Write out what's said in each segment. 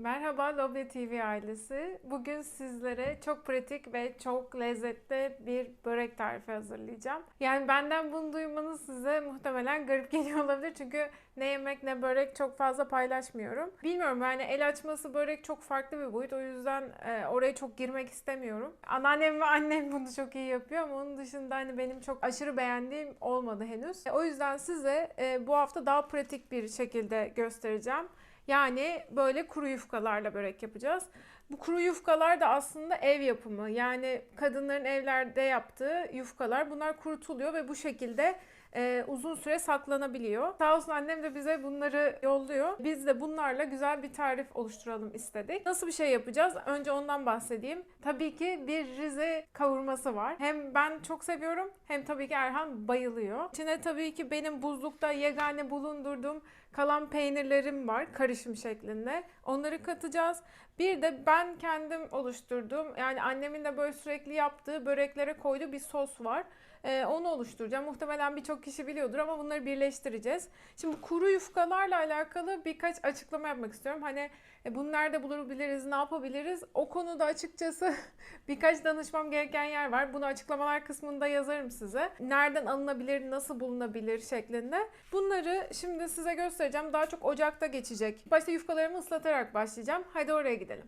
Merhaba Loble TV ailesi. Bugün sizlere çok pratik ve çok lezzetli bir börek tarifi hazırlayacağım. Yani benden bunu duymanız size muhtemelen garip geliyor olabilir. Çünkü ne yemek ne börek çok fazla paylaşmıyorum. Bilmiyorum yani el açması börek çok farklı bir boyut. O yüzden e, oraya çok girmek istemiyorum. Anneannem ve annem bunu çok iyi yapıyor ama onun dışında hani benim çok aşırı beğendiğim olmadı henüz. E, O yüzden size e, bu hafta daha pratik bir şekilde göstereceğim. Yani böyle kuru yufkalarla börek yapacağız. Bu kuru yufkalar da aslında ev yapımı. Yani kadınların evlerde yaptığı yufkalar. Bunlar kurutuluyor ve bu şekilde e, uzun süre saklanabiliyor. Sağ olsun annem de bize bunları yolluyor. Biz de bunlarla güzel bir tarif oluşturalım istedik. Nasıl bir şey yapacağız? Önce ondan bahsedeyim. Tabii ki bir Rize kavurması var. Hem ben çok seviyorum hem tabii ki Erhan bayılıyor. İçine tabii ki benim buzlukta yegane bulundurduğum kalan peynirlerim var karışım şeklinde. Onları katacağız. Bir de ben kendim oluşturduğum yani annemin de böyle sürekli yaptığı böreklere koyduğu bir sos var. Ee, onu oluşturacağım. Muhtemelen birçok kişi biliyordur ama bunları birleştireceğiz. Şimdi kuru yufkalarla alakalı birkaç açıklama yapmak istiyorum. Hani e, bunu nerede bulabiliriz, ne yapabiliriz? O konuda açıkçası birkaç danışmam gereken yer var. Bunu açıklamalar kısmında yazarım size. Nereden alınabilir, nasıl bulunabilir şeklinde. Bunları şimdi size göstereceğim. Daha çok ocakta geçecek. Başta yufkalarımı ıslatarak başlayacağım. Hadi oraya gidelim.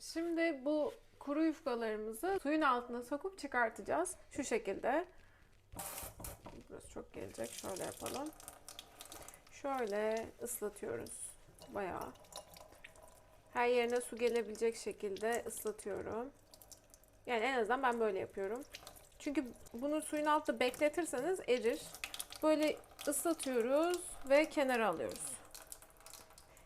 Şimdi bu kuru yufkalarımızı suyun altına sokup çıkartacağız. Şu şekilde. Burası çok gelecek. Şöyle yapalım. Şöyle ıslatıyoruz. Bayağı. Her yerine su gelebilecek şekilde ıslatıyorum. Yani en azından ben böyle yapıyorum. Çünkü bunu suyun altında bekletirseniz erir. Böyle ıslatıyoruz ve kenara alıyoruz.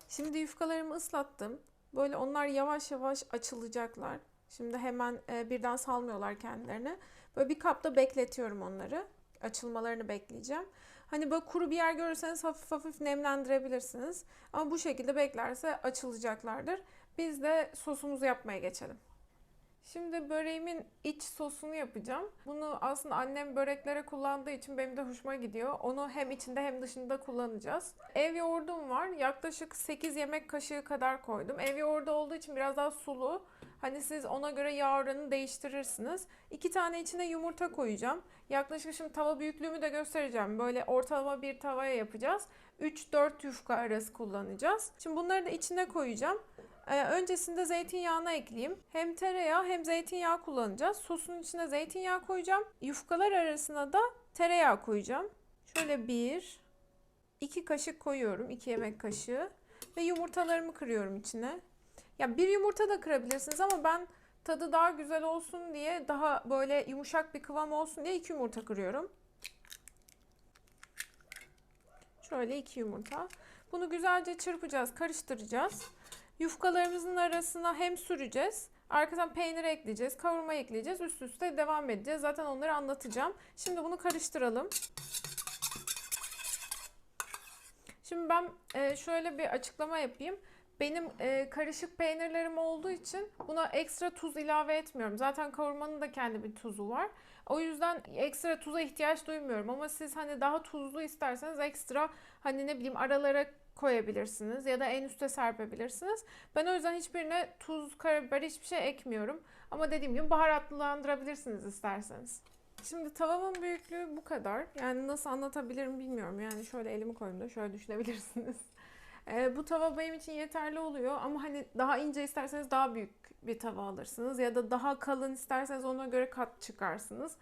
Şimdi yufkalarımı ıslattım. Böyle onlar yavaş yavaş açılacaklar. Şimdi hemen e, birden salmıyorlar kendilerini. Böyle bir kapta bekletiyorum onları. Açılmalarını bekleyeceğim. Hani böyle kuru bir yer görürseniz hafif hafif nemlendirebilirsiniz. Ama bu şekilde beklerse açılacaklardır. Biz de sosumuzu yapmaya geçelim. Şimdi böreğimin iç sosunu yapacağım. Bunu aslında annem böreklere kullandığı için benim de hoşuma gidiyor. Onu hem içinde hem dışında kullanacağız. Ev yoğurdum var. Yaklaşık 8 yemek kaşığı kadar koydum. Ev yoğurdu olduğu için biraz daha sulu. Hani siz ona göre yağ oranını değiştirirsiniz. İki tane içine yumurta koyacağım. Yaklaşık şimdi tava büyüklüğümü de göstereceğim. Böyle ortalama bir tavaya yapacağız. 3-4 yufka arası kullanacağız. Şimdi bunları da içine koyacağım. Ee, öncesinde zeytinyağına ekleyeyim. Hem tereyağı hem zeytinyağı kullanacağız. Sosun içine zeytinyağı koyacağım. Yufkalar arasına da tereyağı koyacağım. Şöyle bir, iki kaşık koyuyorum. iki yemek kaşığı. Ve yumurtalarımı kırıyorum içine. Ya bir yumurta da kırabilirsiniz ama ben tadı daha güzel olsun diye daha böyle yumuşak bir kıvam olsun diye iki yumurta kırıyorum. Şöyle iki yumurta. Bunu güzelce çırpacağız, karıştıracağız. Yufkalarımızın arasına hem süreceğiz. Arkadan peynir ekleyeceğiz, kavurma ekleyeceğiz. Üst üste devam edeceğiz. Zaten onları anlatacağım. Şimdi bunu karıştıralım. Şimdi ben e, şöyle bir açıklama yapayım. Benim e, karışık peynirlerim olduğu için buna ekstra tuz ilave etmiyorum. Zaten kavurmanın da kendi bir tuzu var. O yüzden ekstra tuza ihtiyaç duymuyorum. Ama siz hani daha tuzlu isterseniz ekstra hani ne bileyim aralara koyabilirsiniz ya da en üste serpebilirsiniz. Ben o yüzden hiçbirine tuz, karabiber hiçbir şey ekmiyorum. Ama dediğim gibi baharatlandırabilirsiniz isterseniz. Şimdi tavamın büyüklüğü bu kadar. Yani nasıl anlatabilirim bilmiyorum. Yani şöyle elimi koyayım da şöyle düşünebilirsiniz. Ee, bu tava benim için yeterli oluyor ama hani daha ince isterseniz daha büyük bir tava alırsınız ya da daha kalın isterseniz ona göre kat çıkarsınız.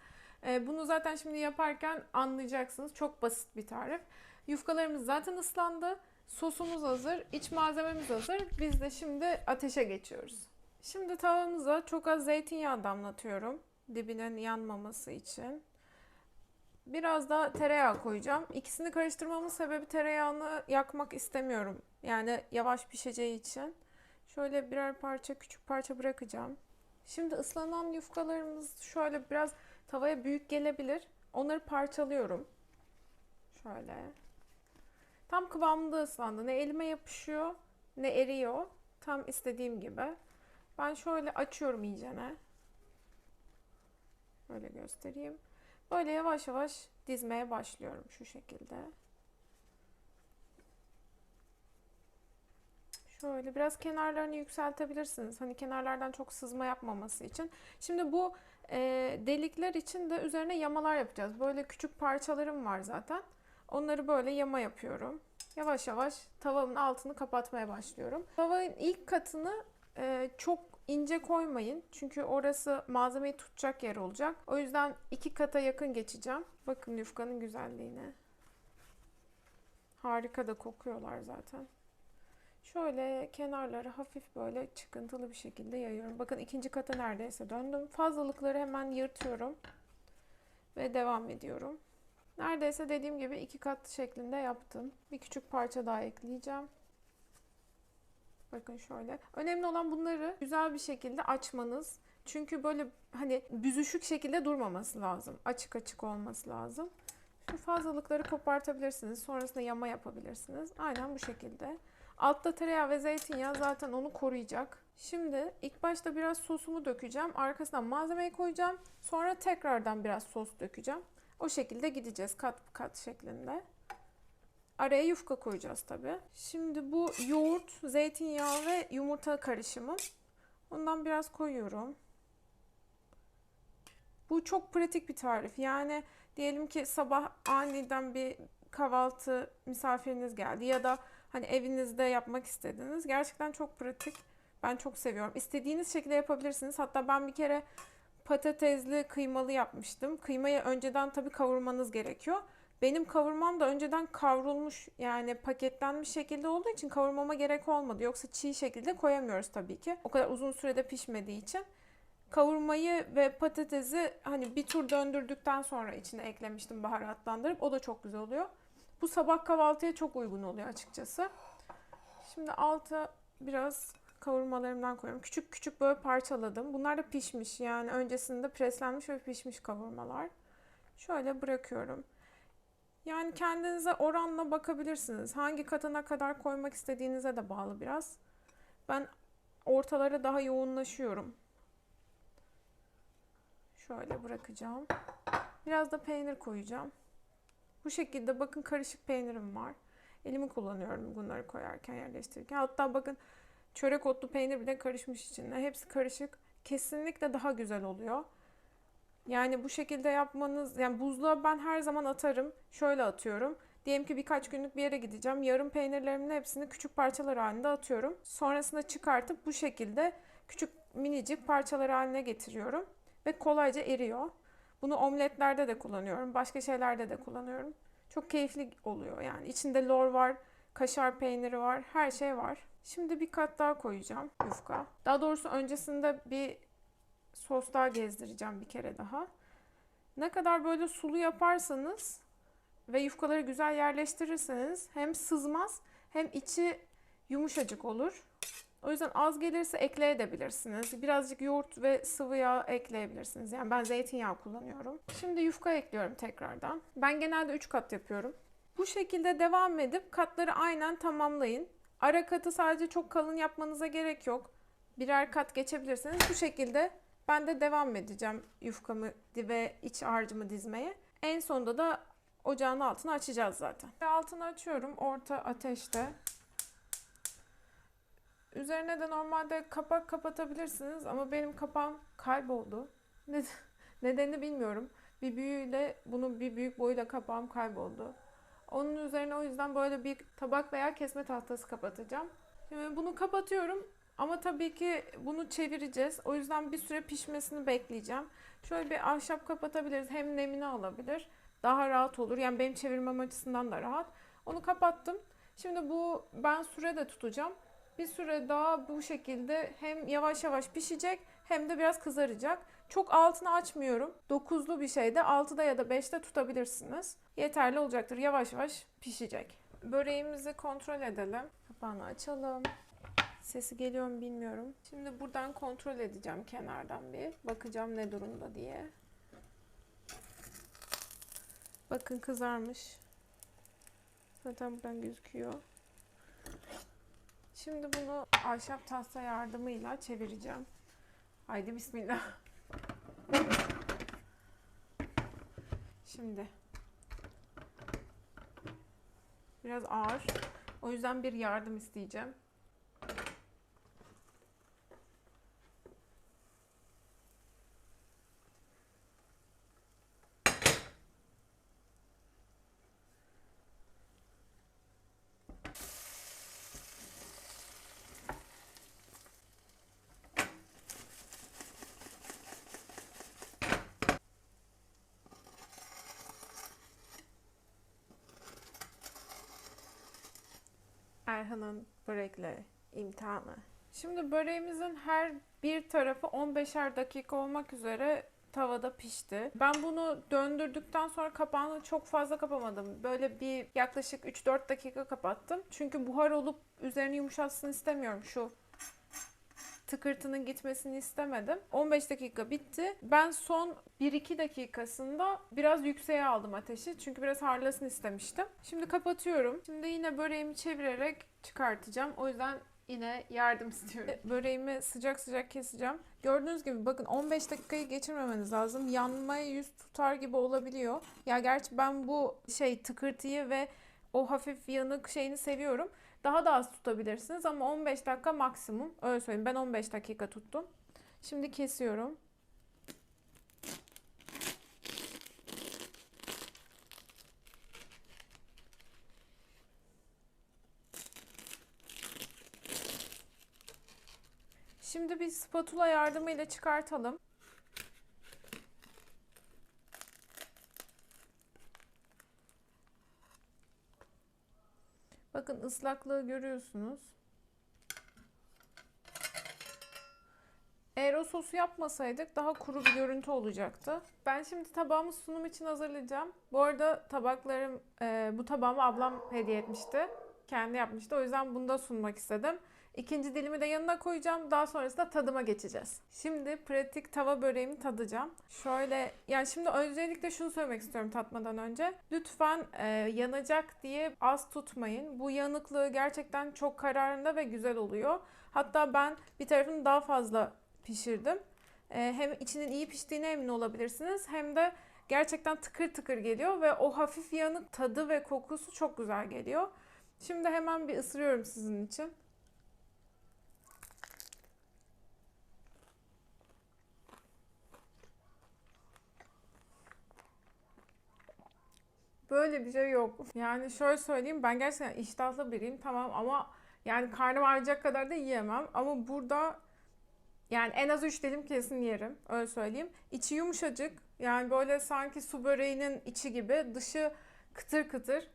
Ee, bunu zaten şimdi yaparken anlayacaksınız. Çok basit bir tarif. Yufkalarımız zaten ıslandı. Sosumuz hazır, iç malzememiz hazır. Biz de şimdi ateşe geçiyoruz. Şimdi tavamıza çok az zeytinyağı damlatıyorum. Dibinin yanmaması için. Biraz da tereyağı koyacağım. İkisini karıştırmamın sebebi tereyağını yakmak istemiyorum. Yani yavaş pişeceği için. Şöyle birer parça küçük parça bırakacağım. Şimdi ıslanan yufkalarımız şöyle biraz tavaya büyük gelebilir. Onları parçalıyorum. Şöyle. Tam kıvamında ıslandı. Ne elime yapışıyor ne eriyor. Tam istediğim gibi. Ben şöyle açıyorum iyicene. Böyle göstereyim. Böyle yavaş yavaş dizmeye başlıyorum şu şekilde. Şöyle biraz kenarlarını yükseltebilirsiniz. Hani kenarlardan çok sızma yapmaması için. Şimdi bu e, delikler için de üzerine yamalar yapacağız. Böyle küçük parçalarım var zaten. Onları böyle yama yapıyorum. Yavaş yavaş tavamın altını kapatmaya başlıyorum. Tavanın ilk katını e, çok ince koymayın. Çünkü orası malzemeyi tutacak yer olacak. O yüzden iki kata yakın geçeceğim. Bakın yufkanın güzelliğine. Harika da kokuyorlar zaten. Şöyle kenarları hafif böyle çıkıntılı bir şekilde yayıyorum. Bakın ikinci kata neredeyse döndüm. Fazlalıkları hemen yırtıyorum. Ve devam ediyorum. Neredeyse dediğim gibi iki kat şeklinde yaptım. Bir küçük parça daha ekleyeceğim. Bakın şöyle. Önemli olan bunları güzel bir şekilde açmanız. Çünkü böyle hani büzüşük şekilde durmaması lazım. Açık açık olması lazım. Şu fazlalıkları kopartabilirsiniz. Sonrasında yama yapabilirsiniz. Aynen bu şekilde. Altta tereyağı ve zeytinyağı zaten onu koruyacak. Şimdi ilk başta biraz sosumu dökeceğim. Arkasından malzemeyi koyacağım. Sonra tekrardan biraz sos dökeceğim. O şekilde gideceğiz kat kat şeklinde. Araya yufka koyacağız tabi. Şimdi bu yoğurt, zeytinyağı ve yumurta karışımı. Ondan biraz koyuyorum. Bu çok pratik bir tarif. Yani diyelim ki sabah aniden bir kahvaltı misafiriniz geldi ya da hani evinizde yapmak istediniz. Gerçekten çok pratik. Ben çok seviyorum. İstediğiniz şekilde yapabilirsiniz. Hatta ben bir kere patatesli kıymalı yapmıştım. Kıymayı önceden tabii kavurmanız gerekiyor. Benim kavurmam da önceden kavrulmuş yani paketlenmiş şekilde olduğu için kavurmama gerek olmadı. Yoksa çiğ şekilde koyamıyoruz tabii ki. O kadar uzun sürede pişmediği için. Kavurmayı ve patatesi hani bir tur döndürdükten sonra içine eklemiştim baharatlandırıp. O da çok güzel oluyor. Bu sabah kahvaltıya çok uygun oluyor açıkçası. Şimdi alta biraz kavurmalarımdan koyuyorum. Küçük küçük böyle parçaladım. Bunlar da pişmiş yani öncesinde preslenmiş ve pişmiş kavurmalar. Şöyle bırakıyorum. Yani kendinize oranla bakabilirsiniz. Hangi katına kadar koymak istediğinize de bağlı biraz. Ben ortalara daha yoğunlaşıyorum. Şöyle bırakacağım. Biraz da peynir koyacağım. Bu şekilde bakın karışık peynirim var. Elimi kullanıyorum bunları koyarken yerleştirirken. Hatta bakın çörek otlu peynir bile karışmış içinde. Hepsi karışık. Kesinlikle daha güzel oluyor. Yani bu şekilde yapmanız, yani buzluğa ben her zaman atarım. Şöyle atıyorum. Diyelim ki birkaç günlük bir yere gideceğim. Yarım peynirlerimin hepsini küçük parçalar halinde atıyorum. Sonrasında çıkartıp bu şekilde küçük minicik parçalar haline getiriyorum. Ve kolayca eriyor. Bunu omletlerde de kullanıyorum. Başka şeylerde de kullanıyorum. Çok keyifli oluyor yani. İçinde lor var, kaşar peyniri var, her şey var. Şimdi bir kat daha koyacağım yufka. Daha doğrusu öncesinde bir sos daha gezdireceğim bir kere daha. Ne kadar böyle sulu yaparsanız ve yufkaları güzel yerleştirirseniz hem sızmaz hem içi yumuşacık olur. O yüzden az gelirse ekleyebilirsiniz. Birazcık yoğurt ve sıvı yağ ekleyebilirsiniz. Yani ben zeytinyağı kullanıyorum. Şimdi yufka ekliyorum tekrardan. Ben genelde 3 kat yapıyorum. Bu şekilde devam edip katları aynen tamamlayın. Ara katı sadece çok kalın yapmanıza gerek yok. Birer kat geçebilirsiniz. Bu şekilde ben de devam edeceğim yufkamı ve iç harcımı dizmeye. En sonunda da ocağın altını açacağız zaten. Altını açıyorum orta ateşte. Üzerine de normalde kapak kapatabilirsiniz ama benim kapağım kayboldu. Ne, nedenini bilmiyorum. Bir büyüyle bunu bir büyük boyuyla kapağım kayboldu. Onun üzerine o yüzden böyle bir tabak veya kesme tahtası kapatacağım. Şimdi bunu kapatıyorum ama tabii ki bunu çevireceğiz. O yüzden bir süre pişmesini bekleyeceğim. Şöyle bir ahşap kapatabiliriz. Hem nemini alabilir. Daha rahat olur. Yani benim çevirmem açısından da rahat. Onu kapattım. Şimdi bu ben süre de tutacağım. Bir süre daha bu şekilde hem yavaş yavaş pişecek hem de biraz kızaracak. Çok altını açmıyorum. Dokuzlu bir şeyde 6'da ya da 5'te tutabilirsiniz. Yeterli olacaktır. Yavaş yavaş pişecek. Böreğimizi kontrol edelim. Kapağını açalım. Sesi geliyor mu bilmiyorum. Şimdi buradan kontrol edeceğim kenardan bir. Bakacağım ne durumda diye. Bakın kızarmış. Zaten buradan gözüküyor. Şimdi bunu ahşap tahta yardımıyla çevireceğim. Haydi bismillah. Şimdi. Biraz ağır. O yüzden bir yardım isteyeceğim. Ayhan'ın börekle imtihanı. Şimdi böreğimizin her bir tarafı 15'er dakika olmak üzere tavada pişti. Ben bunu döndürdükten sonra kapağını çok fazla kapamadım. Böyle bir yaklaşık 3-4 dakika kapattım. Çünkü buhar olup üzerini yumuşatsın istemiyorum şu tıkırtının gitmesini istemedim. 15 dakika bitti. Ben son 1-2 dakikasında biraz yükseğe aldım ateşi. Çünkü biraz harlasın istemiştim. Şimdi kapatıyorum. Şimdi yine böreğimi çevirerek çıkartacağım. O yüzden yine yardım istiyorum. Böreğimi sıcak sıcak keseceğim. Gördüğünüz gibi bakın 15 dakikayı geçirmemeniz lazım. Yanmaya yüz tutar gibi olabiliyor. Ya gerçi ben bu şey tıkırtıyı ve o hafif yanık şeyini seviyorum. Daha da az tutabilirsiniz ama 15 dakika maksimum. Öyle söyleyeyim. Ben 15 dakika tuttum. Şimdi kesiyorum. Şimdi bir spatula yardımıyla çıkartalım. Bakın ıslaklığı görüyorsunuz. Eğer o sosu yapmasaydık daha kuru bir görüntü olacaktı. Ben şimdi tabağımı sunum için hazırlayacağım. Bu arada tabaklarım, e, bu tabağımı ablam hediye etmişti. Kendi yapmıştı. O yüzden bunu da sunmak istedim. İkinci dilimi de yanına koyacağım. Daha sonrasında tadıma geçeceğiz. Şimdi pratik tava böreğimi tadacağım. Şöyle yani şimdi öncelikle şunu söylemek istiyorum tatmadan önce. Lütfen e, yanacak diye az tutmayın. Bu yanıklığı gerçekten çok kararında ve güzel oluyor. Hatta ben bir tarafını daha fazla pişirdim. E, hem içinin iyi piştiğine emin olabilirsiniz hem de gerçekten tıkır tıkır geliyor ve o hafif yanık tadı ve kokusu çok güzel geliyor. Şimdi hemen bir ısırıyorum sizin için. Böyle bir şey yok. Yani şöyle söyleyeyim ben gerçekten iştahlı biriyim tamam ama yani karnım ağrıyacak kadar da yiyemem. Ama burada yani en az 3 dilim kesin yerim. Öyle söyleyeyim. İçi yumuşacık. Yani böyle sanki su böreğinin içi gibi. Dışı kıtır kıtır.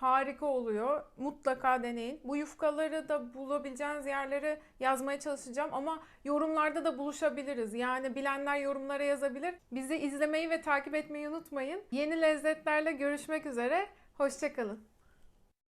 Harika oluyor. Mutlaka deneyin. Bu yufkaları da bulabileceğiniz yerleri yazmaya çalışacağım ama yorumlarda da buluşabiliriz. Yani bilenler yorumlara yazabilir. Bizi izlemeyi ve takip etmeyi unutmayın. Yeni lezzetlerle görüşmek üzere. Hoşçakalın.